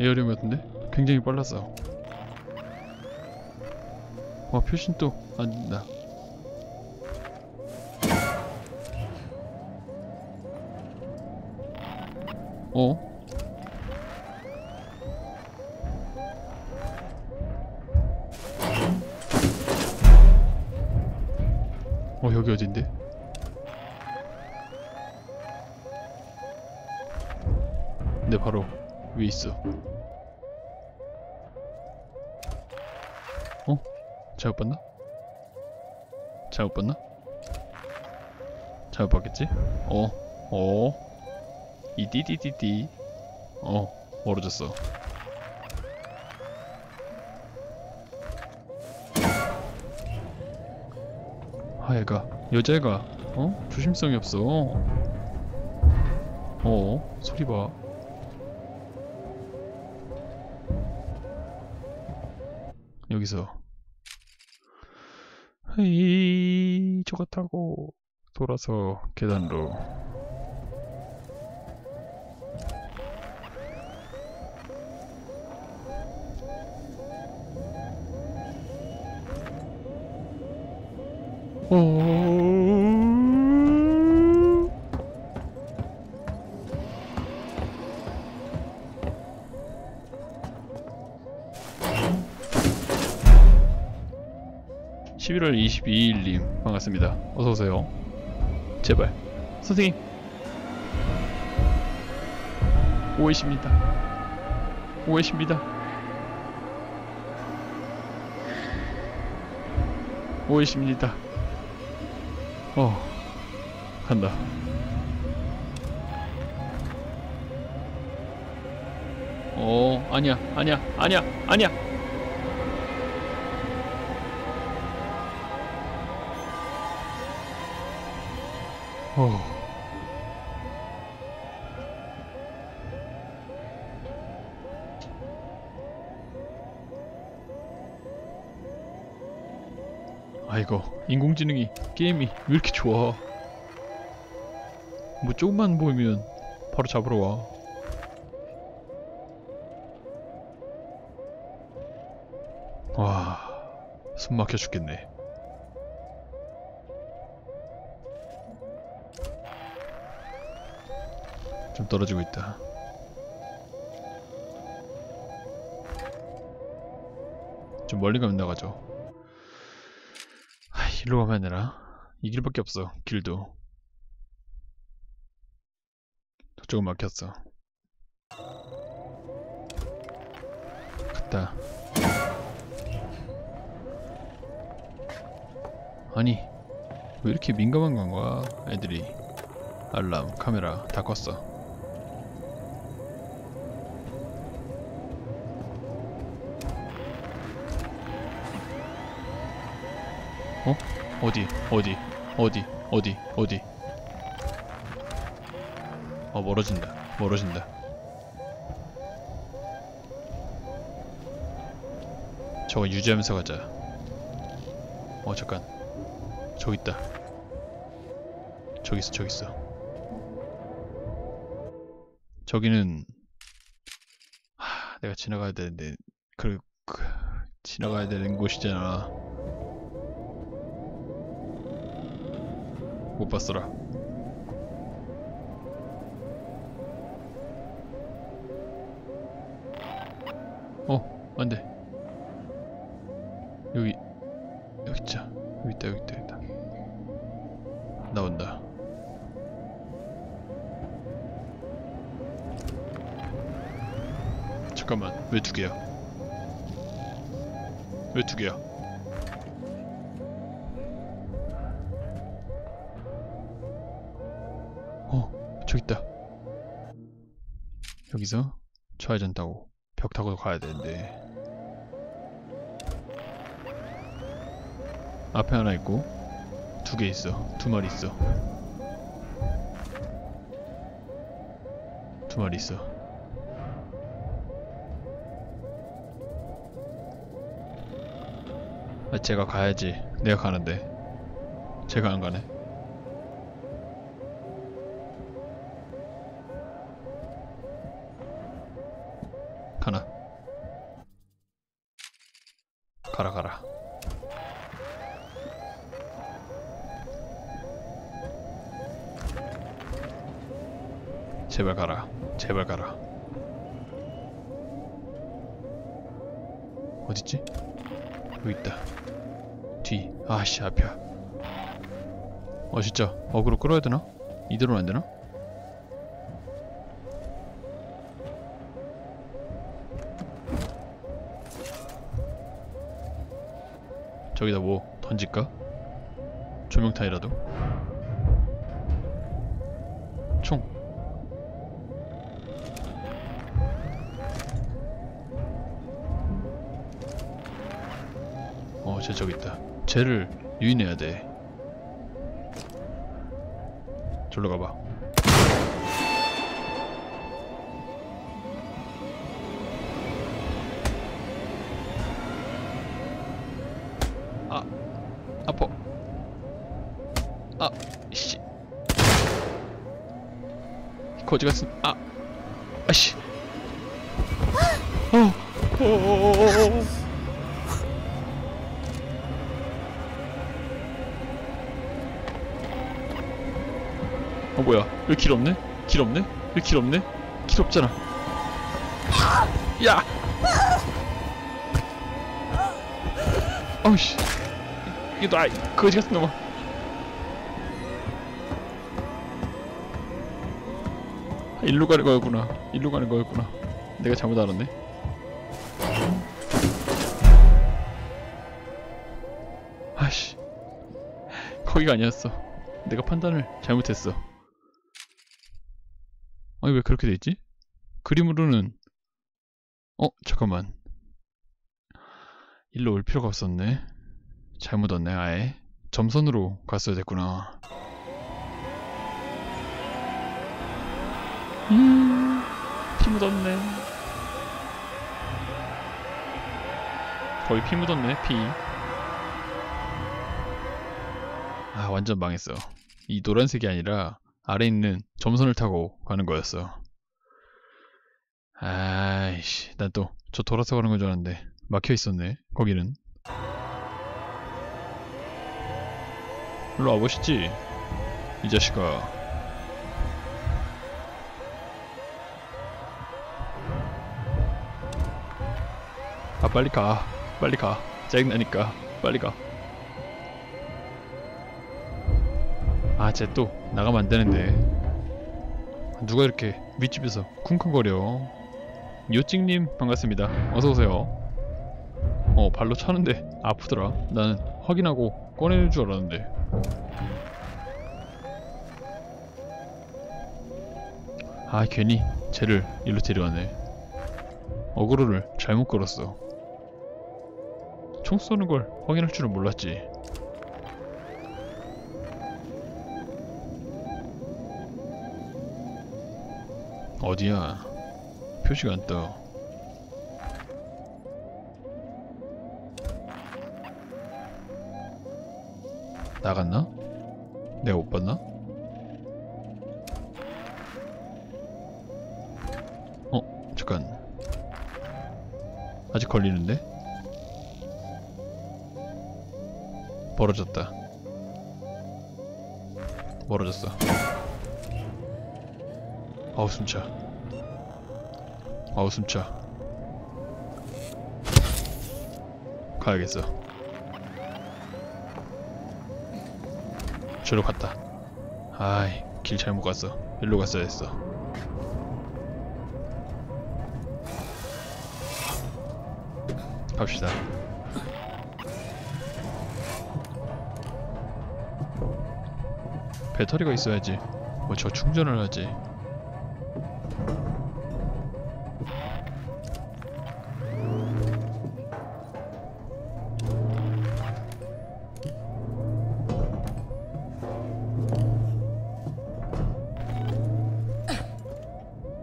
에어리언 같은데? 굉장히 빨랐어. 와 표신 또 안 된다. 어? 어 여기 어딘데? 네 바로 위에 있어 어? 잘못 봤나? 잘못 봤나? 잘못 봤겠지? 어? 어? 이디디디디 어 멀어졌어 하얘가 여자애가 어? 조심성이 없어 어? 소리 봐 여기서. 헤이 저거 타고 돌아서 계단으로. 어... 11월 22일님 반갑습니다. 어서 오세요. 제발 선생님 오해십니다. 오해십니다. 오해십니다. 어 간다. 어 아니야 아니야 아니야 아니야 어. 아이고 인공지능이 게임이 왜 이렇게 좋아 뭐 조금만 보이면 바로 잡으러 와 와, 숨 막혀 죽겠네. 좀 떨어지고 있다. 좀 멀리 가면 나가죠. 아, 일로 가면 안 되나? 이 길밖에 없어, 길도. 저쪽은 막혔어. 갔다. 아니, 왜 이렇게 민감한 건가, 애들이. 알람, 카메라 다 껐어. 어? 어디? 어디? 어디? 어디? 어디? 어 멀어진다. 멀어진다. 저거 유지하면서 가자. 어 잠깐. 저기 있다. 저기 있어, 저기 있어. 저기는 하, 내가 지나가야 되는데 그, 그 지나가야 되는 곳이잖아. 못 봤어라. 어, 안 돼. 여기, 여기 있자. 여기 있다, 여기 있다, 여기 있다. 나온다. 잠깐만, 왜 두 개야? 왜 두 개야? 어, 저기 있다. 여기서 좌회전 타고 벽 타고 가야 되는데 앞에 하나 있고 두 개 있어. 두 마리 있어. 두 마리 있어. 아, 제가 가야지. 내가 가는데. 제가 안 가네. 가나 가라 가라 제발 가라 제발 가라 어딨지? 여기 있다 뒤 아씨 앞이야 어 진짜 어그로 끌어야 되나? 이대로는 안 되나? 저기다 뭐 던질까? 조명탄이라도? 총 쟤 저기 있다. 쟤를 유인해야 돼. 절로 가봐. 아, 아파. 아, 씨. 거지 같은, 아, 아씨. 왜 길 없네? 길 없네? 왜 길 없네? 길 없잖아. 야! 어우씨. 이게 너 거지 같은 놈아. 아, 일로 가는 거였구나. 일로 가는 거였구나. 내가 잘못 알았네. 아씨. 거기가 아니었어. 내가 판단을 잘못했어 아니 왜 그렇게 돼 있지? 그림으로는. 어 잠깐만. 일로 올 필요가 없었네. 잘못 왔네 아예. 점선으로 갔어야 됐구나. 음, 피 묻었네. 거의 피 묻었네 피. 아 완전 망했어. 이 노란색이 아니라 아래 있는 점선을 타고 가는 거였어. 아이씨, 난 또 저 돌아서 가는 건 줄 알았는데 막혀 있었네. 거기는. 일로 와보시지. 이 자식아. 아 빨리 가. 빨리 가. 짜증나니까. 빨리 가. 쟤 또 나가면 안 되는데. 누가 이렇게 윗집에서 쿵쿵거려. 요찡님 반갑습니다. 어서 오세요. 어, 발로 차는데 아프더라. 나는 확인하고 꺼낼 줄 알았는데. 아, 괜히 쟤를 일로 데려왔네. 어그로를 잘못 걸었어. 총 쏘는 걸 확인할 줄은 몰랐지. 어디야? 표시가 안 떠. 나갔나? 내가 못 봤나? 어, 잠깐. 아직 걸리는데? 멀어졌다. 멀어졌어. 아우 숨차. 아우 숨차. 가야겠어. 저로 갔다. 아이 길 잘못 갔어. 일로 갔어야 했어. 갑시다. 배터리가 있어야지. 뭐 저 충전을 하지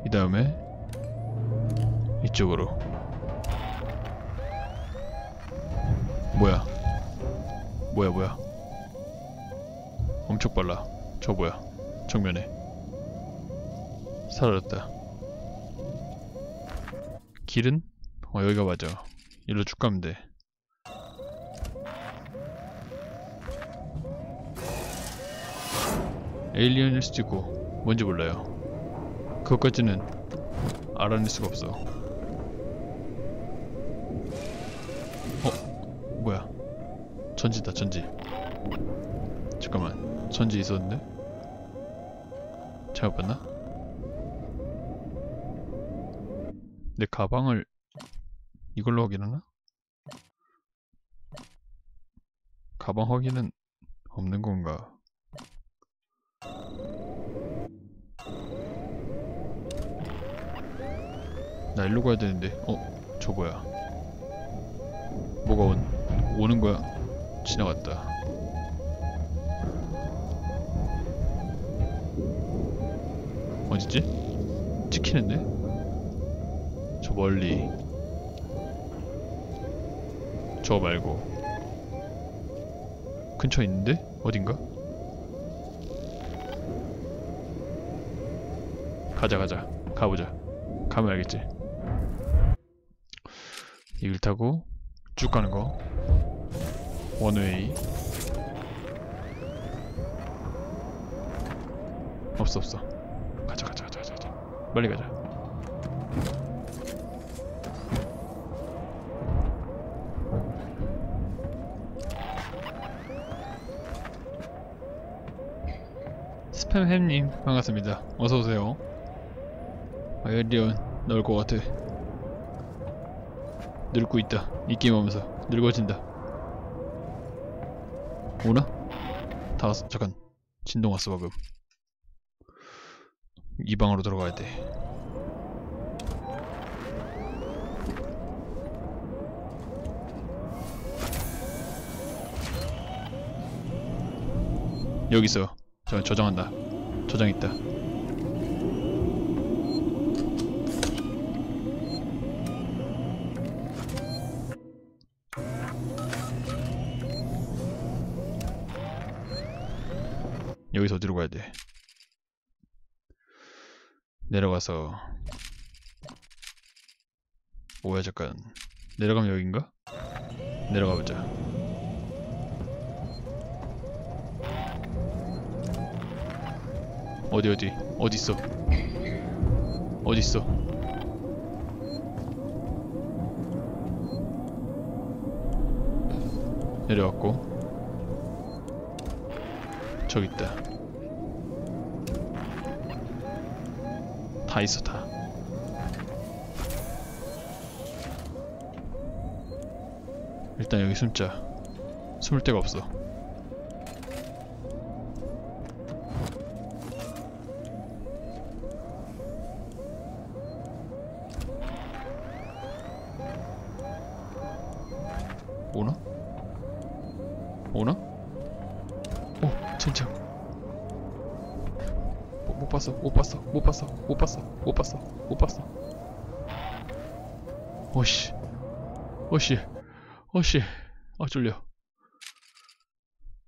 이 다음에 이쪽으로 뭐야 뭐야 뭐야 엄청 빨라 저 뭐야 정면에 사라졌다 길은? 어 여기가 맞아 일로 쭉 가면 돼 에일리언일 수도 있고 뭔지 몰라요 그것까지는 알아낼 수가 없어 어? 뭐야 전지다 전지 잠깐만 전지 있었는데? 잘못 봤나? 내 가방을 이걸로 확인하나? 가방 확인은 없는 건가? 나 일로 가야 되는데 어? 저 뭐야 뭐가 온, 오는 거야 지나갔다 어딨지? 찍히는데? 저 멀리. 저 말고. 근처에 있는데? 어딘가? 가자 가자. 가보자. 가면 알겠지. 이길 타고 쭉 가는 거. 원웨이. 없어 없어. 가자 가자 가자 가자. 빨리 가자 스팸햄님 반갑습니다. 어서오세요. 아이리언 나올 것 같아. 늙고 있다. 이 게임 하면서 늙어진다. 오나? 다 왔어. 잠깐. 진동 왔어 방금. 이 방으로 들어가야 돼. 여기 있어 저 저장한다 저장 있다 여기서 어디로 가야 돼? 내려가서 뭐야 잠깐 내려가면 여긴가? 내려가 보자. 어디 어디 어디 있어? 어디 있어? 내려왔고 저기 있다. 다 있어 다. 일단 여기 숨자. 숨을 데가 없어. 오나? 오나? 오, 진짜. 못, 못 봤어, 못 봤어, 못 봤어, 못 봤어, 못 봤어, 못 봤어. 오씨, 오씨, 오씨, 아 졸려.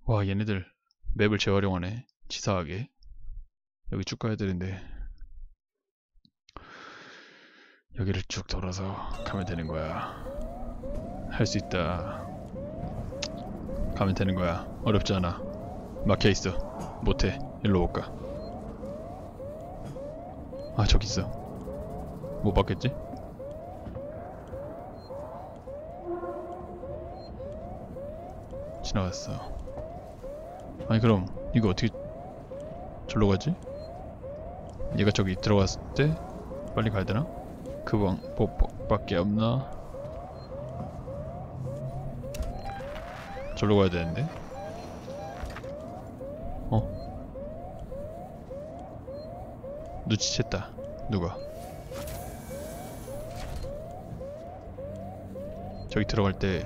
와, 얘네들 맵을 재활용하네. 치사하게. 여기 쭉 가야 되는데. 여기를 쭉 돌아서 가면 되는 거야. 할 수 있다. 가면 되는 거야. 어렵지 않아. 막혀 있어. 못해. 일로 올까? 아 저기 있어. 못 봤겠지? 지나갔어. 아니 그럼 이거 어떻게 절로 가지? 얘가 저기 들어갔을 때 빨리 가야 되나? 그 방법밖에 없나? 절로 가야 되는데? 어? 눈치챘다. 누가? 저기 들어갈 때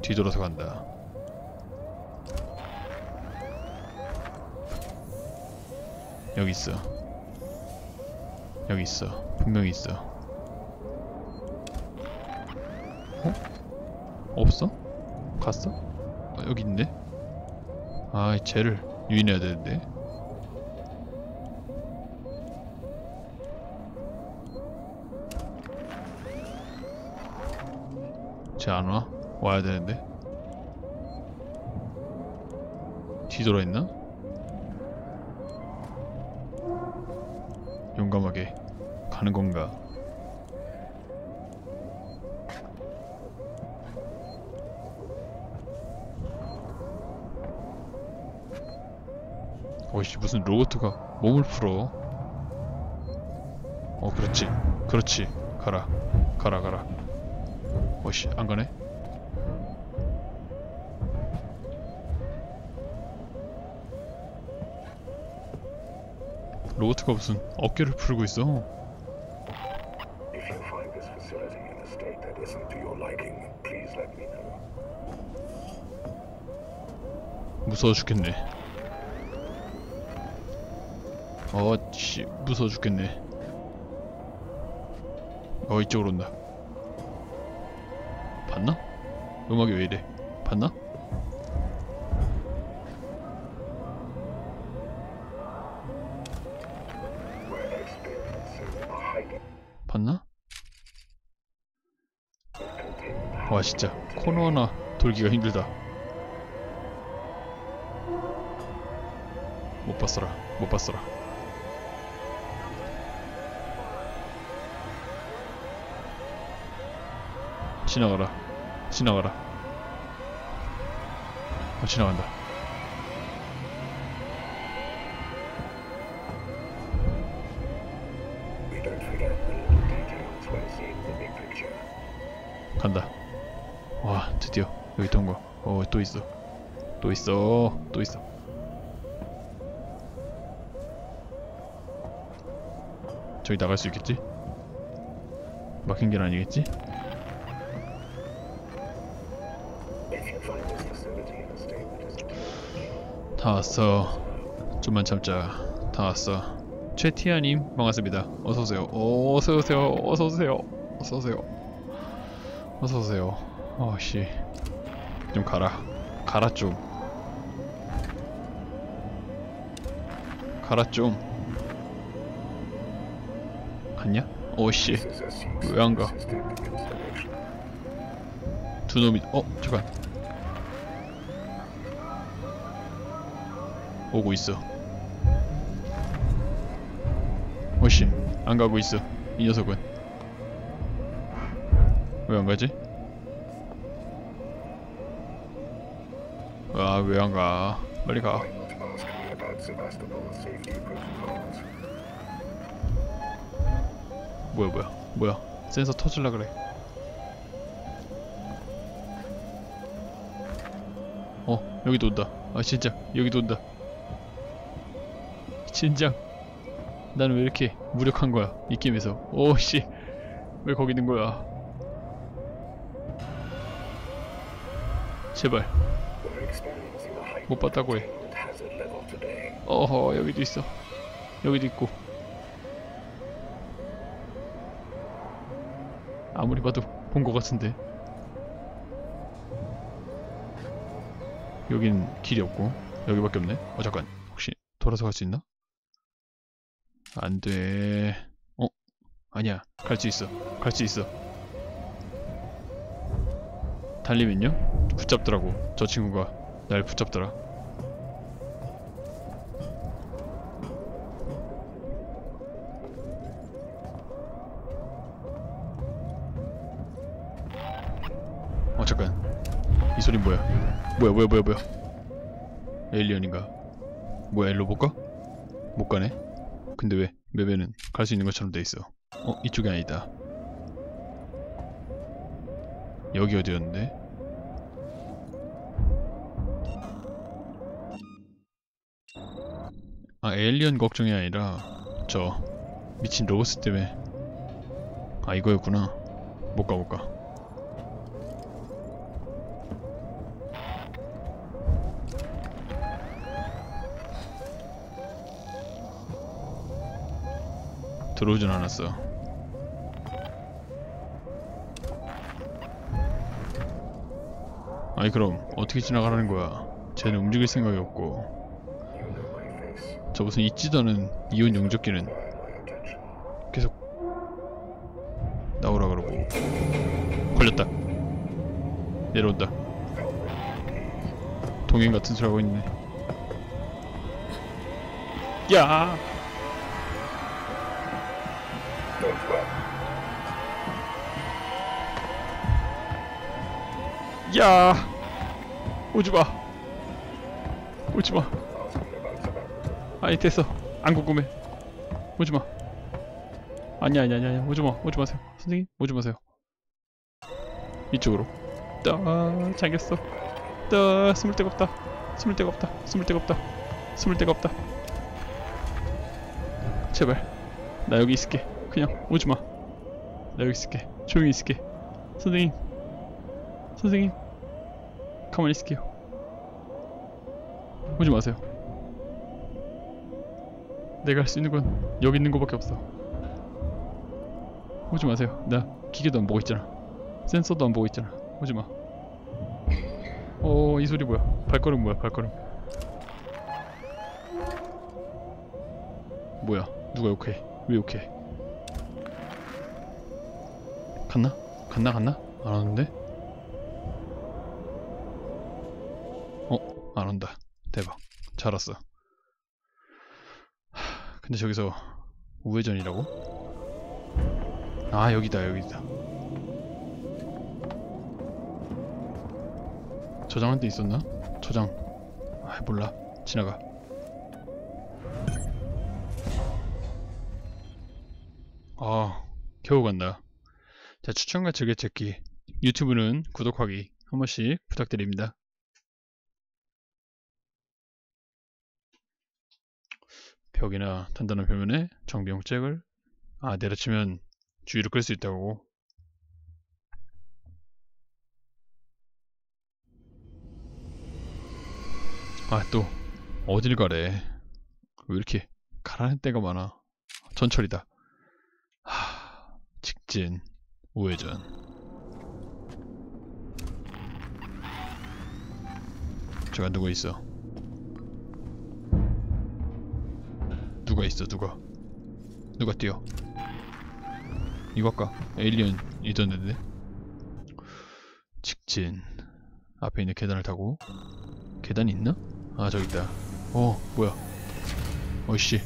뒤돌아서 간다. 여기 있어. 여기 있어. 분명히 있어. 어? 없어? 갔어? 어, 여기 있네? 아, 쟤를 유인해야 되는데. 쟤 안 와? 와야 되는데 뒤돌아 있나? 용감하게 가는 건가? 어이씨 무슨 로봇가 몸을 풀어? 어 그렇지. 그렇지. 가라. 가라 가라. 어이씨 안 가네 로봇가 무슨 어깨를 풀고 있어. 무서워 죽겠네 어씨 무서워 죽겠네 어 이쪽으로 온다 봤나? 음악이 왜 이래 봤나? We're experiencing a heightened 봤나? containment 와 진짜 코너 하나 돌기가 힘들다. 못 봤어라 못 봤어라. 지나가라 지나가라. 어 지나간다 여기 통과 어또 있어. 또 있어. 또 있어. 저기 나갈 수 있겠지? 막힌 길 아니겠지? 다 왔어. 좀만 참자. 다 왔어. 최티아님 반갑습니다. 어서오세요. 어서오세요. 어서오세요. 어서오세요. 어서오세요. 어씨 좀 가라 가라 좀 가라 좀 갔냐? 오씨 Seeks 왜안 가? system installation. 두 놈이 어 잠깐 오고 있어 오씨 안 가고 있어 이 녀석은 왜 안 가지? 아 왜 안 가? 빨리 가? 뭐야 뭐야? 뭐야? 센서 터질라 그래. 어 여기도 온다. 아 진짜. 여기도 온다. 진작. 나는 왜 이렇게 무력한 거야 이 게임에서? 오씨. 왜 거기 있는 거야? 제발 못 봤다고 해. 어허 여기도 있어. 여기도 있고. 아무리 봐도 본 것 같은데. 여긴 길이 없고 여기밖에 없네. 어 잠깐. 혹시 돌아서 갈 수 있나? 안돼. 어? 아니야. 갈 수 있어. 갈 수 있어. 달리면요? 붙잡더라고 저 친구가 날 붙잡더라. 어 잠깐. 이 소린 뭐야? 뭐야 뭐야 뭐야 뭐야? 에일리언인가? 뭐야 일로 볼까? 못 가네. 근데 왜? 맵에는 갈 수 있는 것처럼 돼 있어. 어 이쪽이 아니다. 여기 어디였는데 아 에일리언 걱정이 아니라 저 미친 로봇 때문에 아 이거였구나 못가 못 가. 들어오진 않았어. 아니 그럼 어떻게 지나가라는 거야? 쟤는 움직일 생각이 없고 저 무슨 있지도 않은 이온 용접기는. 계속 나오라 그러고 걸렸다 내려온다. 동행 같은 소리 하고 있네. 야! 야! 오지 마. 오지 마. 아니 됐어. 안 궁금해. 오지 마. 아니야 아니야 아니야 오지 마. 오지 마세요. 선생님 오지 마세요. 이쪽으로. 따 잠겼어. 따 숨을 데가 없다. 숨을 데가 없다. 숨을 데가 없다. 숨을 데가 없다. 제발. 나 여기 있을게. 그냥 오지 마. 나 여기 있을게. 조용히 있을게. 선생님. 선생님. 가만히 있을게요. 오지 마세요. 내가 할 수 있는 건 여기 있는 거밖에 없어. 오지 마세요. 나 기계도 안 보고 있잖아. 센서도 안 보고 있잖아. 오지 마. 어, 이 소리 뭐야? 발걸음 뭐야? 발걸음. 뭐야? 누가 욕해? 왜 욕해? 갔나? 갔나? 갔나? 안 왔는데? 어? 안 온다. 대박. 잘 왔어. 근데 저기서 우회전이라고? 아 여기다 여기다. 저장할 데 있었나? 저장. 아 몰라. 지나가. 아 겨우 간다. 자 추천과 즐겨찾기 유튜브는 구독하기 한 번씩 부탁드립니다 벽이나 단단한 표면에 정비용 잭을 아 내려치면 주위로 끌 수 있다고. 아 또 어딜 가래? 왜 이렇게 가라는 데가 많아? 전철이다. 하 직진 우회전. 저가 누구 있어 누가 있어 누가? 누가 뛰어? 이거 아까 에일리언 있었는데? 직진. 앞에 있는 계단을 타고. 계단이 있나? 아 저기 있다. 어 뭐야? 어이씨.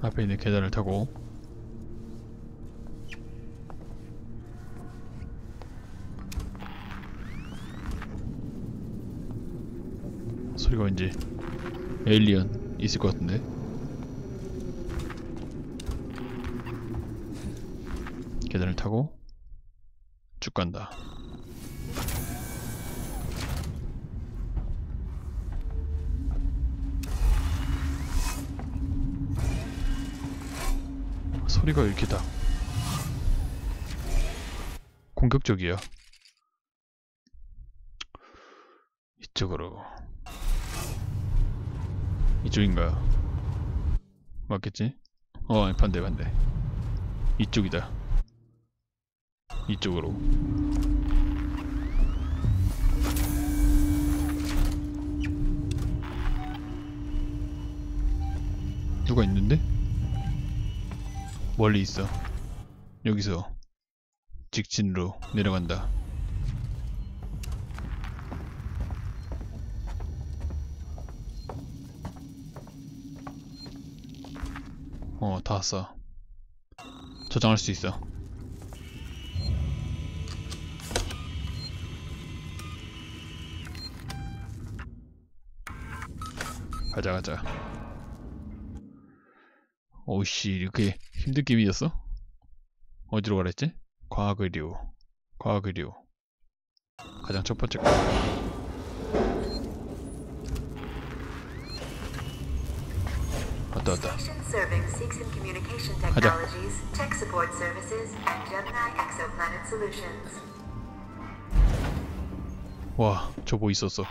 앞에 있는 계단을 타고 소리가 왠지 에일리언 있을 것 같은데? 계단을 타고 쭉 간다. 소리가 이렇게 다 공격적이야. 이쪽으로 이쪽인가요? 맞겠지? 어 아니, 반대 반대 이쪽이다 이쪽으로 누가 있는데? 멀리 있어 여기서 직진으로 내려간다 어, 다 왔어. 저장할 수 있어. 가자, 가자. 오씨, 이렇게 힘든 게임이었어? 어디로 가랬지? 과학의료. 과학의료. 가장 첫 번째 거. 왔다, 왔다. 가자. 와, 저뭐 있었어.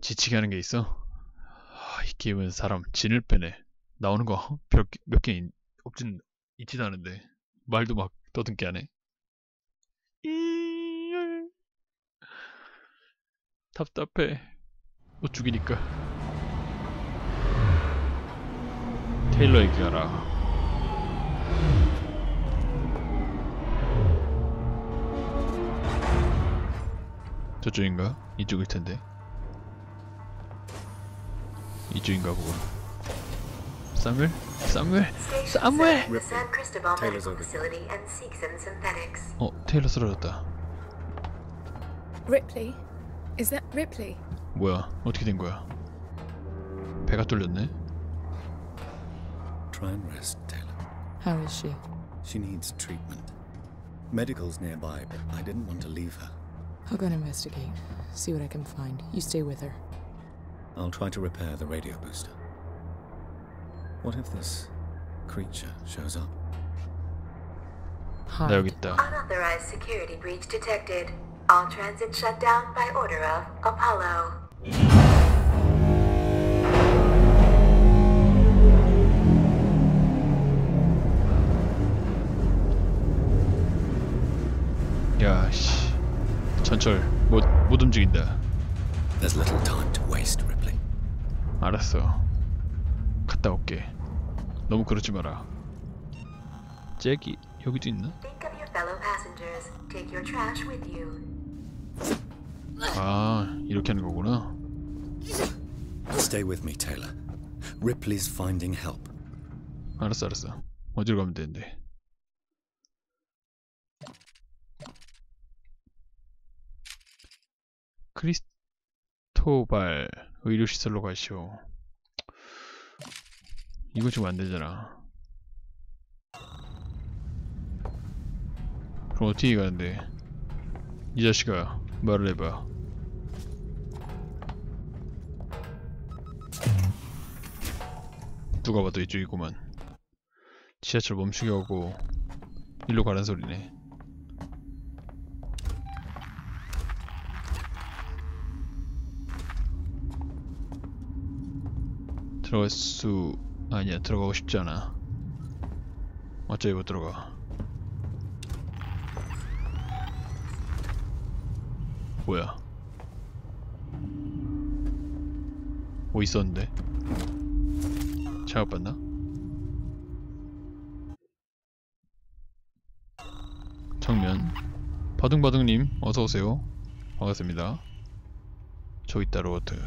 지치게 하는 게 있어? 아, 이 게임은 사람 진을 빼네. 나오는 거 몇 개 없진 있지도 않은데 말도 막 떠듬게 하네. 답답해. 또 죽이니까. 테일러에게 가라. 저쪽인가? 이쪽일 텐데. 이쪽인가 보군. and Seegson Synthetics. 어, 테일러 쓰러졌다. Ripley? Is that Ripley? 뭐야? 어떻게 된 거야? 배가 뚫렸네? Try and rest, Taylor. How is she? She needs treatment. Medical's nearby, but I didn't want to leave her. I'll go and investigate. See what I can find. You stay with her. I'll try to repair the radio booster. What if this creature shows up? 나 여기 Hide. 있다. Unauthorized security breach detected. All transit shut down by order of Apollo. 야, 씨. 전철 못, 못 움직인다. There's little time to waste, Ripley. 알았어. 갔다 올게. 너무 그러지 마라. 잭이 여기도 있나? Think of your fellow passengers. Take your trash with you. 아, 이렇게 하는 거구나. Stay with me, Taylor. Ripley's finding help. 알았어, 알았어. 어디로 가면 되는데? 크리스토발 의료시설로 가시오. 이거 지금 안 되잖아. 그럼 어떻게 가는데? 이 자식아, 말을 해봐. 누가 봐도 이쪽이구만. 지하철 멈추게 하고 일로 가는 소리네. 들어갈 수 아니야 들어가고 싶지 않아. 어차피 못 들어가. 뭐야? 뭐 있었는데? 잘못 봤나? 정면 바둥바둥님 어서오세요 반갑습니다 저기 있다 로버트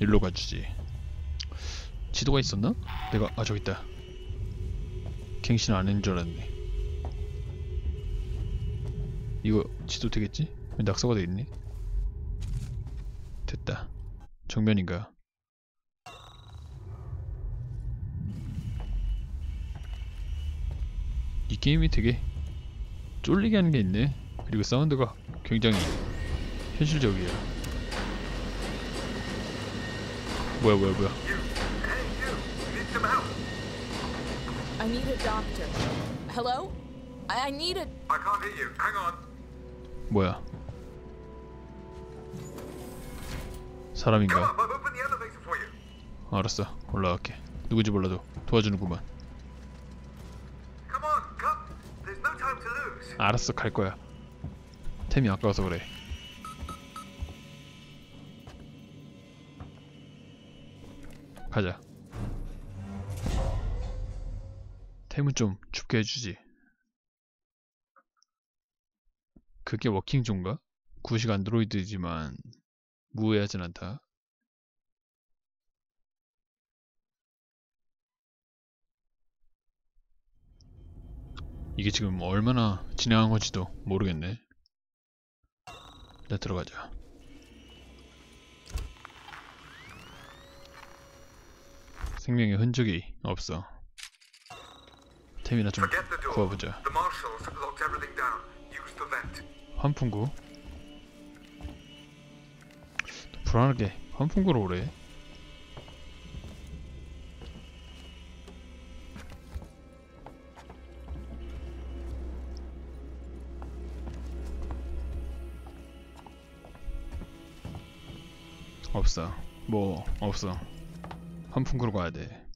일로 가주지 지도가 있었나? 내가 아 저기 있다 갱신 안 했는 줄 알았네 이거 지도 되겠지? 왜 낙서가 돼 있네 됐다 정면인가 이 게임이 되게 쫄리게 하는 게 있네. 그리고 사운드가 굉장히 현실적이야. 뭐야 뭐야 뭐야. I need a doctor. Hello? I, I need a. I can't hear you. Hang on. 뭐야. 사람인가? 알았어. 올라갈게. 누군지 몰라도 도와주는구만. 알았어 갈 거야. 템이 아까워서 그래. 가자. 템은 좀 춥게 해주지. 그게 워킹 존가? 구식 안드로이드지만 무해하진 않다. 이게 지금 얼마나 진행한 건지도 모르겠네. 일단 들어가자. 생명의 흔적이 없어. 템이나 좀. 구워보자. 환풍구. 불안하게 환풍구로 오래. 없어. 뭐 없어. 환풍구로 가야 돼.